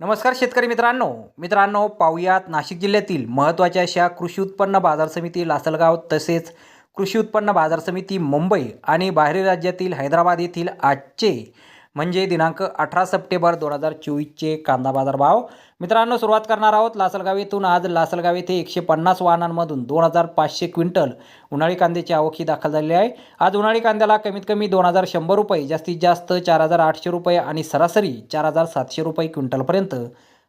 नमस्कार शेतकरी मित्रांनो. मित्रांनो पाहुयात नाशिक जिल्ह्यातील महत्त्वाच्या अशा कृषी उत्पन्न बाजार समिती लासलगाव तसेच कृषी उत्पन्न बाजार समिती मुंबई आणि बाहेरील राज्यातील हैदराबाद येथील आजचे म्हणजे दिनांक अठरा सप्टेंबर दोन हजार चोवीसचे कांदा बाजार भाव मित्रांनो सुरुवात करणार आहोत लासलगाव येथून. आज लासलगाव येथे एकशे पन्नास वाहनांमधून दोन हजार पाचशे क्विंटल उन्हाळी कांद्याची आवक ही दाखल झालेली आहे. आज उन्हाळी कांद्याला कमीत कमी दोन हजार शंभर रुपये जास्तीत जास्त चार हजार आठशे रुपये आणि सरासरी चार हजार सातशे रुपये क्विंटलपर्यंत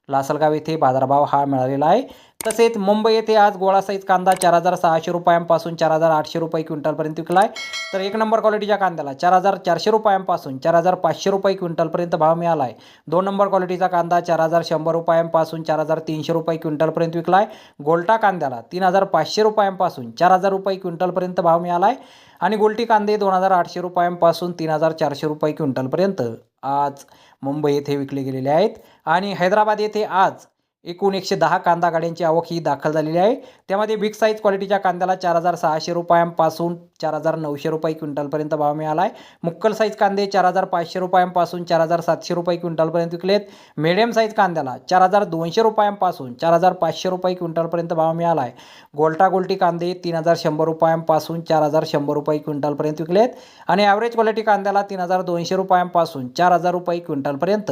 लासलगाव येथे बाजारभाव हा मिळालेला आहे. तसेच मुंबई येथे आज गोळा साईज कांदा चार हजार सहाशे रुपयांपासून चार हजार आठशे रुपये क्विंटलपर्यंत विकला आहे. तर एक नंबर क्वालिटीच्या कांद्याला चार हजार चारशे रुपयांपासून चार हजार पाचशे रुपये क्विंटलपर्यंत भाव मिळाला आहे. दोन नंबर क्वालिटीचा कांदा चार हजार शंभर रुपयांपासून चार हजार तीनशे रुपये क्विंटलपर्यंत विकला आहे. गोल्टा कांद्याला तीन हजार पाचशे रुपयांपासून चार हजार रुपये क्विंटलपर्यंत भाव मिळाला आहे. आणि गोल्टी कांदे दोन हजार आठशे रुपयांपासून तीन हजार चारशे रुपये क्विंटलपर्यंत आज मुंबई येथे विकले गेलेले आहेत. आणि हैदराबाद येथे आज एकूण एकशे दहा कांदा गाड्यांची आवक ही दाखल झालेली आहे. त्यामध्ये बिग साईज क्वालिटीच्या कांद्याला चार हजार सहाशे रुपयांपासून चार हजार नऊशे रुपये क्विंटलपर्यंत भाव मिळाला आहे मुक्कल साईज कांदे चार हजार पाचशे रुपयांपासून चार हजार सातशे रुपये क्विंटलपर्यंत विकलेत. मिडियम साईज कांद्याला चार हजार दोनशे रुपयांपासून चार हजार पाचशे रुपये क्विंटलपर्यंत भाव मिळाला आहे गोल्टा गोल्टी कांदे तीन हजार शंभर रुपयांपासून चार हजार शंभर रुपये क्विंटलपर्यंत विकलेत. आणि ॲव्हरेज क्वालिटी कांद्याला तीन हजार दोनशे रुपयांपासून चार हजार रुपये क्विंटलपर्यंत